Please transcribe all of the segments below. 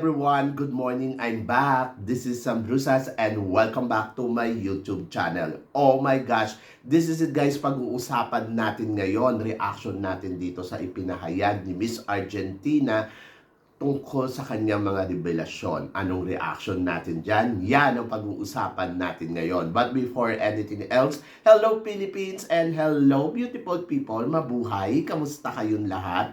Everyone, good morning. I'm back. This is Sam Brusas and welcome back to my YouTube channel. Oh my gosh, this is it guys, pag-uusapan natin ngayon, reaction natin dito sa ipinahayag ni Miss Argentina tungkol sa kanyang mga revelasyon. Anong reaction natin dyan? Yan ang pag-uusapan natin ngayon. But before anything else, hello Philippines and hello beautiful people. Mabuhay! Kamusta kayong lahat?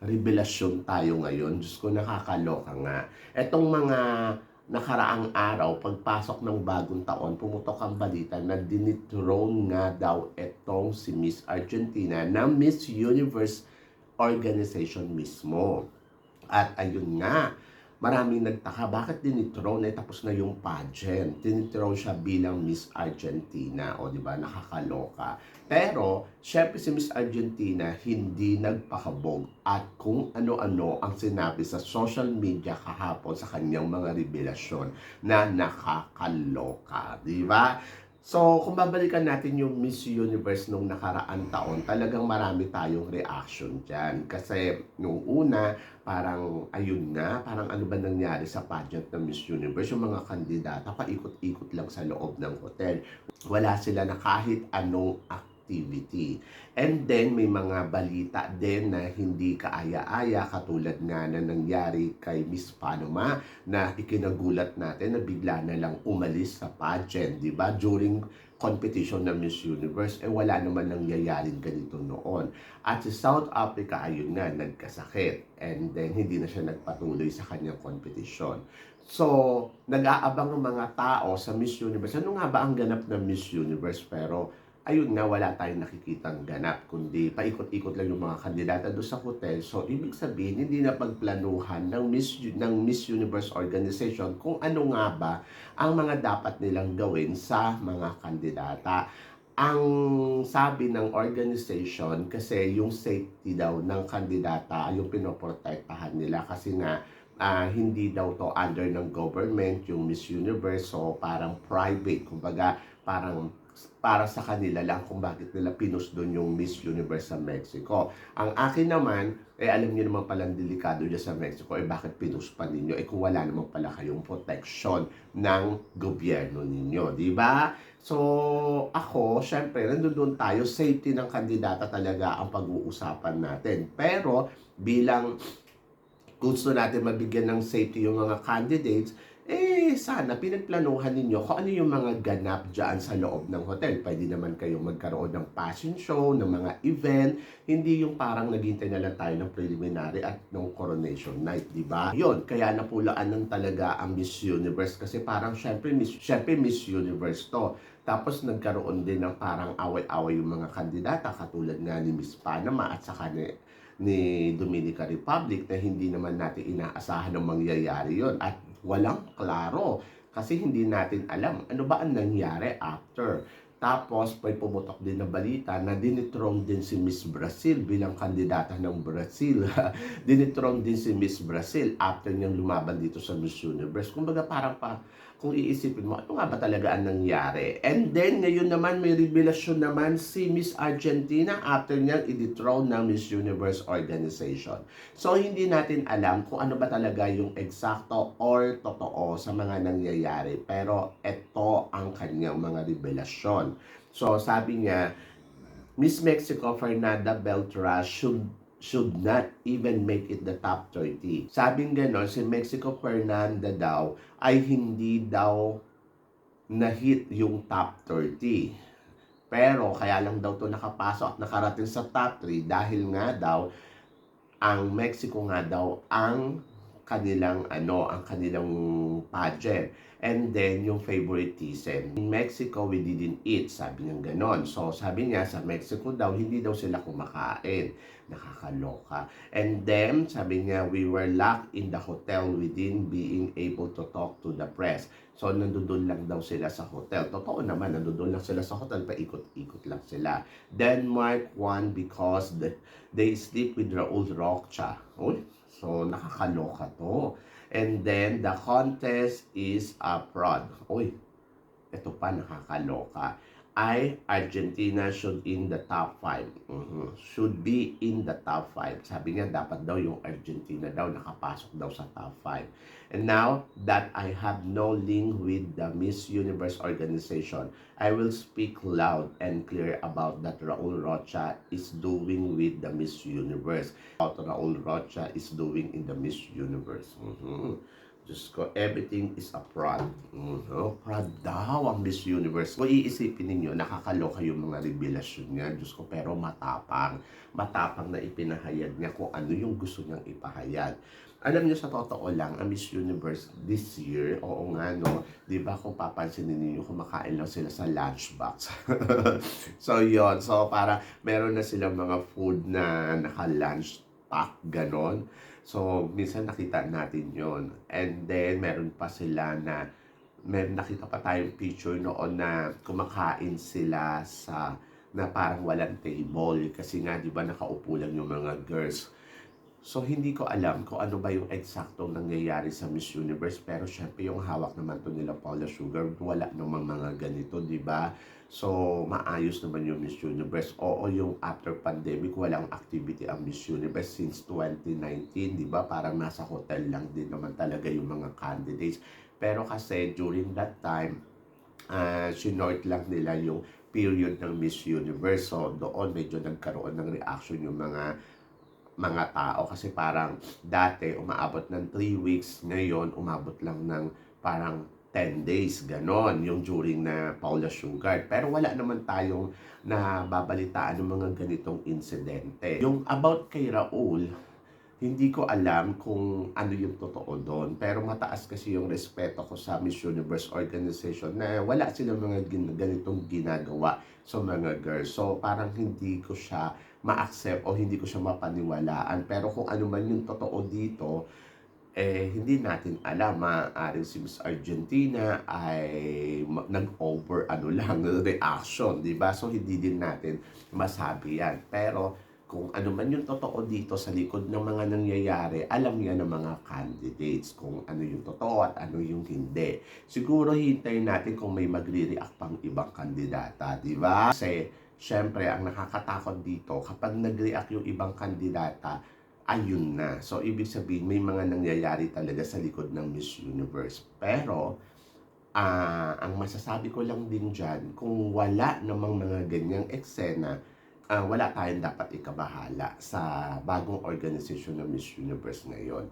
revelasyon tayo ngayon. Diyos ko, nakakaloka nga. Etong mga nakaraang araw, pagpasok ng bagong taon, pumutok ang balita na dinitrone nga daw etong si Miss Argentina ng Miss Universe organization mismo. At ayun nga, maraming nagtaka, bakit dinitrone? Eh, tapos na yung pageant. Dinitrone siya bilang Miss Argentina. O, di ba? Nakakaloka. Pero, syempre si Miss Argentina hindi nagpakabog at kung ano-ano ang sinabi sa social media kahapon sa kanyang mga revelasyon na nakakaloka. Di ba? So, kung babalikan natin yung Miss Universe nung nakaraan taon, talagang marami tayong reaction dyan. Kasi nung una, parang ayun nga, parang ano ba nangyari sa pageant ng Miss Universe, yung mga kandidata, paikot-ikot lang sa loob ng hotel. Wala sila na kahit anong activity. And then, may mga balita din na hindi kaaya-aya katulad nga na nangyari kay Miss Panama na ikinagulat natin na bigla na lang umalis sa pageant, di ba? During competition ng Miss Universe, eh wala naman nangyayaring ganito noon. At sa South Africa, ayun nga, nagkasakit. And then, hindi na siya nagpatuloy sa kanyang competition. So, nag-aabang ang mga tao sa Miss Universe. Ano nga ba ang ganap ng Miss Universe? Pero, ayun nga, wala tayong nakikitang ganap, kundi paikot-ikot lang yung mga kandidata doon sa hotel. So, ibig sabihin, hindi na pagplanuhan ng Miss, ng Miss Universe organization kung ano nga ba ang mga dapat nilang gawin sa mga kandidata. Ang sabi ng organization, kasi yung safety daw ng kandidata, yung pinoprotektahan nila kasi nga ah, hindi daw to under ng government, yung Miss Universe, so parang private, kumbaga parang para sa kanila lang kung bakit nila pinus doon yung Miss Universe sa Mexico. Ang akin naman, eh alam niyo naman palang delikado dyan sa Mexico, eh bakit pinus pa ninyo? Eh kung wala naman pala kayong protection ng gobyerno ninyo, di ba? So, ako, syempre, nandun tayo, safety ng kandidata talaga ang pag-uusapan natin. Pero, bilang gusto natin mabigyan ng safety yung mga candidates, eh sana pinagplanuhan ninyo kung ano yung mga ganap dyan sa loob ng hotel. Pwede naman kayong magkaroon ng passion show, ng mga event, hindi yung parang naghintay na lang tayo ng preliminary at ng coronation night, di ba? Yun, kaya napulaan ng talaga ang Miss Universe kasi parang syempre Miss, syempre Miss Universe to. Tapos nagkaroon din ng parang away-away yung mga kandidata katulad nga ni Miss Panama at saka ni ni Dominica Republic na hindi naman natin inaasahan na mangyayari yon at walang klaro kasi hindi natin alam ano ba ang nangyari after. Tapos may pumutok din na balita na dinitrong din si Miss Brazil bilang kandidata ng Brazil. dinitrong din si Miss Brazil after niyang lumaban dito sa Miss Universe. Kumbaga parang pa, kung iisipin mo, ano nga ba talaga ang nangyari? And then, ngayon naman, may revelasyon naman si Miss Argentina after niyang i-dethrone ng Miss Universe organization. So, hindi natin alam kung ano ba talaga yung eksakto or totoo sa mga nangyayari. Pero, ito ang kanyang mga revelasyon. So, sabi niya, Miss Mexico Fernanda Beltran should should not even make it the top 30. Sabing ganon, si Mexico Fernanda daw ay hindi daw na-hit yung top 30. Pero kaya lang daw to nakapasok at nakarating sa top 3 dahil nga daw ang Mexico nga daw ang kanilang ano, ang kanilang pageant. And then, yung favoritism. In Mexico, we didn't eat. Sabi niya ganon. So, sabi niya, sa Mexico daw, hindi daw sila kumakain. Nakakaloka. And then, sabi niya, we were locked in the hotel within being able to talk to the press. So, nandun lang daw sila sa hotel. Totoo naman, nandun lang sila sa hotel. Paikot-ikot lang sila. Denmark won because the, they sleep with Raul Rocha. Uy, so nakakaloka to. And then, the contest is a fraud. Uy, ito pa nakakaloka. Ay, Argentina should in the top 5. Mhm. Should be in the top 5. Sabi niya, dapat daw yung Argentina daw nakapasok daw sa top 5. And now that I have no link with the Miss Universe organization, I will speak loud and clear about that Raul Rocha is doing with the Miss Universe. What Raul Rocha is doing in the Miss Universe. Mhm. Diyos ko, everything is a fraud. Mhm. Fraud daw ang Miss Universe. Kung iisipin ninyo, nakakaloka yung mga revelasyon niya. Diyos ko, pero matapang. Matapang na ipinahayag niya kung ano yung gusto niyang ipahayag. Alam niyo sa totoo lang, ang Miss Universe this year, oo nga no, di ba kung papansinin ninyo, kumakain lang sila sa lunchbox. so yon so para meron na silang mga food na naka-lunch pack, ganon. So, minsan nakita natin yon And then, meron pa sila na, meron nakita pa tayong picture noon na kumakain sila sa, na parang walang table. Kasi nga, di ba, nakaupo lang yung mga girls. So, hindi ko alam kung ano ba yung eksaktong nangyayari sa Miss Universe. Pero, syempre, yung hawak naman to nila Paula Sugar, wala namang mga ganito, di ba? So, maayos naman yung Miss Universe. Oo, yung after pandemic, walang activity ang Miss Universe since 2019, di ba? Parang nasa hotel lang din naman talaga yung mga candidates. Pero kasi during that time, uh, sinort lang nila yung period ng Miss Universe. So, doon medyo nagkaroon ng reaction yung mga mga tao kasi parang dati umaabot ng 3 weeks ngayon umabot lang ng parang 10 days, ganon, yung during na Paula Sugar. Pero wala naman tayong nababalitaan ng mga ganitong insidente. Yung about kay Raul, hindi ko alam kung ano yung totoo doon. Pero mataas kasi yung respeto ko sa Miss Universe organization na wala silang mga ganitong ginagawa sa mga girls. So parang hindi ko siya ma-accept o hindi ko siya mapaniwalaan. Pero kung ano man yung totoo dito, eh, hindi natin alam. Maaaring si Miss Argentina ay nag-over ano lang, reaction, di ba? So, hindi din natin masabi yan. Pero, kung ano man yung totoo dito sa likod ng mga nangyayari, alam niya ng mga candidates kung ano yung totoo at ano yung hindi. Siguro hintayin natin kung may magre-react pang ibang kandidata, di ba? Kasi, syempre, ang nakakatakot dito, kapag nag-react yung ibang kandidata, ayun na. So, ibig sabihin, may mga nangyayari talaga sa likod ng Miss Universe. Pero, ah ang masasabi ko lang din dyan, kung wala namang mga ganyang eksena, ah, wala tayong dapat ikabahala sa bagong organisasyon ng Miss Universe ngayon.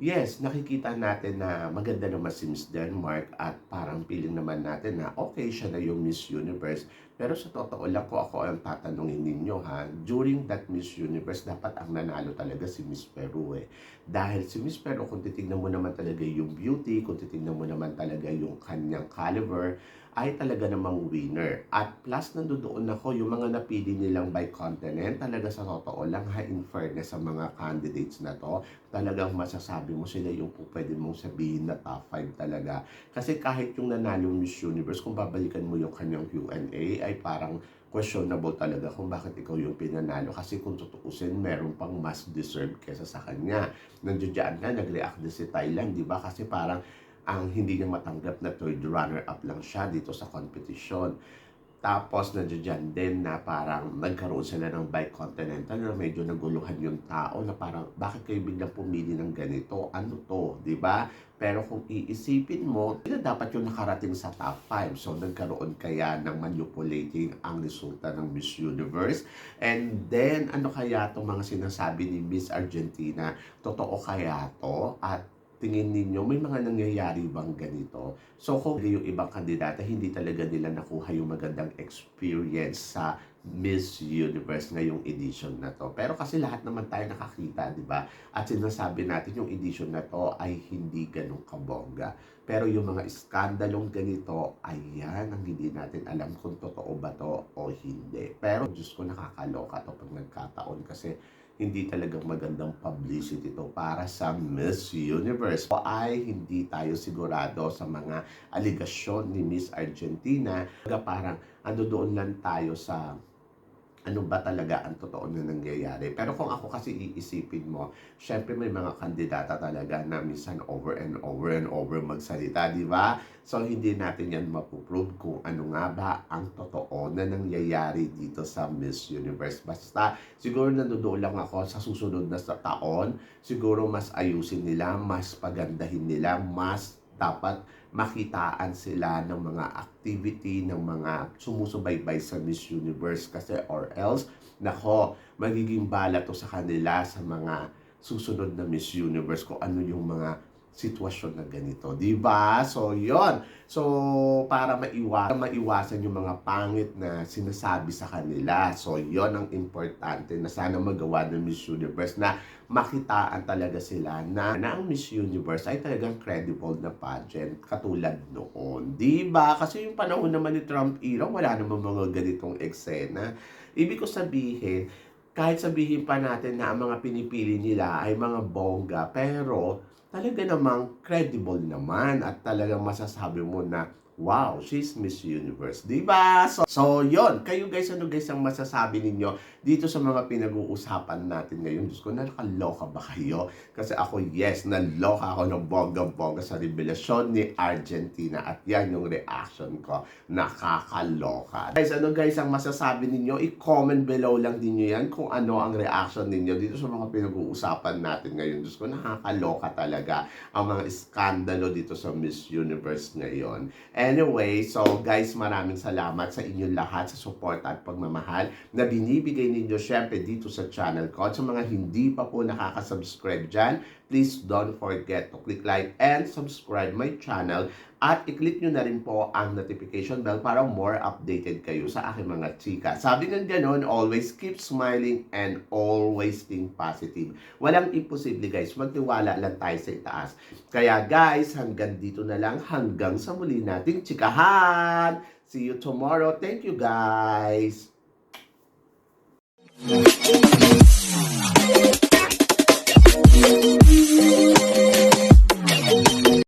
Yes, nakikita natin na maganda naman si Miss Denmark at parang feeling naman natin na okay siya na yung Miss Universe. Pero sa totoo lang ko ako ang tatanungin ninyo ha, during that Miss Universe, dapat ang nanalo talaga si Miss Peru eh. Dahil si Miss Peru, kung titignan mo naman talaga yung beauty, kung titignan mo naman talaga yung kanyang caliber, ay talaga namang winner. At plus, nandoon ako, yung mga napili nilang by continent, talaga sa totoo lang, ha, in fairness sa mga candidates na to, talagang masasabi mo sila yung po pwede mong sabihin na top 5 talaga. Kasi kahit yung nanalo Miss Universe, kung babalikan mo yung kanyang Q&A, ay parang questionable talaga kung bakit ikaw yung pinanalo. Kasi kung tutuusin, meron pang mas deserve kesa sa kanya. Nandiyan nga, nag-react din si Thailand, di ba? Kasi parang ang hindi niya matanggap na third runner-up lang siya dito sa competition. Tapos nandiyan din na parang nagkaroon sila ng bicontinental na medyo naguluhan yung tao na parang bakit kayo biglang pumili ng ganito? Ano to? ba? Pero kung iisipin mo, hindi dapat yung nakarating sa top 5. So nagkaroon kaya ng manipulating ang resulta ng Miss Universe. And then ano kaya itong mga sinasabi ni Miss Argentina? Totoo kaya to? At tingin ninyo, may mga nangyayari bang ganito? So kung yung ibang kandidata, hindi talaga nila nakuha yung magandang experience sa Miss Universe ngayong edition na to. Pero kasi lahat naman tayo nakakita, di ba? At sinasabi natin yung edition na to ay hindi ganun kabongga. Pero yung mga iskandalong ganito, ayan ang hindi natin alam kung totoo ba to o hindi. Pero Diyos ko nakakaloka to pag nagkataon kasi hindi talagang magandang publicity to para sa Miss Universe. O ay hindi tayo sigurado sa mga aligasyon ni Miss Argentina. Parang ano doon lang tayo sa ano ba talaga ang totoo na nangyayari. Pero kung ako kasi iisipin mo, syempre may mga kandidata talaga na minsan over and over and over magsalita, di ba? So hindi natin yan mapuprove kung ano nga ba ang totoo na nangyayari dito sa Miss Universe. Basta siguro nandoon lang ako sa susunod na sa taon, siguro mas ayusin nila, mas pagandahin nila, mas dapat makitaan sila ng mga activity ng mga sumusubaybay sa Miss Universe kasi or else nako magiging bala to sa kanila sa mga susunod na Miss Universe kung ano yung mga sitwasyon na ganito, 'di ba? So, 'yon. So, para maiwasan maiwasan yung mga pangit na sinasabi sa kanila. So, 'yon ang importante na sana magawa ng Miss Universe na makitaan talaga sila na, na ang Miss Universe ay talagang credible na pageant katulad noon. 'Di ba? Kasi yung panahon naman ni Trump era, wala namang mga ganitong eksena. Ibig ko sabihin, kahit sabihin pa natin na ang mga pinipili nila ay mga bongga, pero talaga namang credible naman at talagang masasabi mo na wow, she's Miss Universe, di ba? So, so yon kayo guys, ano guys ang masasabi ninyo dito sa mga pinag-uusapan natin ngayon? Diyos ko, nakaloka ba kayo? Kasi ako, yes, naloka ako ng bongga-bongga sa revelasyon ni Argentina at yan yung reaction ko, nakakaloka. Guys, ano guys ang masasabi ninyo? I-comment below lang din nyo yan kung ano ang reaction ninyo dito sa mga pinag-uusapan natin ngayon. Diyos ko, nakakaloka talaga ang mga iskandalo dito sa Miss Universe ngayon. Anyway, so guys, maraming salamat sa inyong lahat sa support at pagmamahal na binibigay ninyo syempre dito sa channel ko. At sa mga hindi pa po nakaka-subscribe dyan, please don't forget to click like and subscribe my channel at i-click nyo na rin po ang notification bell para more updated kayo sa aking mga chika. Sabi ng ganon, always keep smiling and always think positive. Walang imposible guys, magtiwala lang tayo sa itaas. Kaya guys, hanggang dito na lang, hanggang sa muli nating chikahan! See you tomorrow. Thank you guys!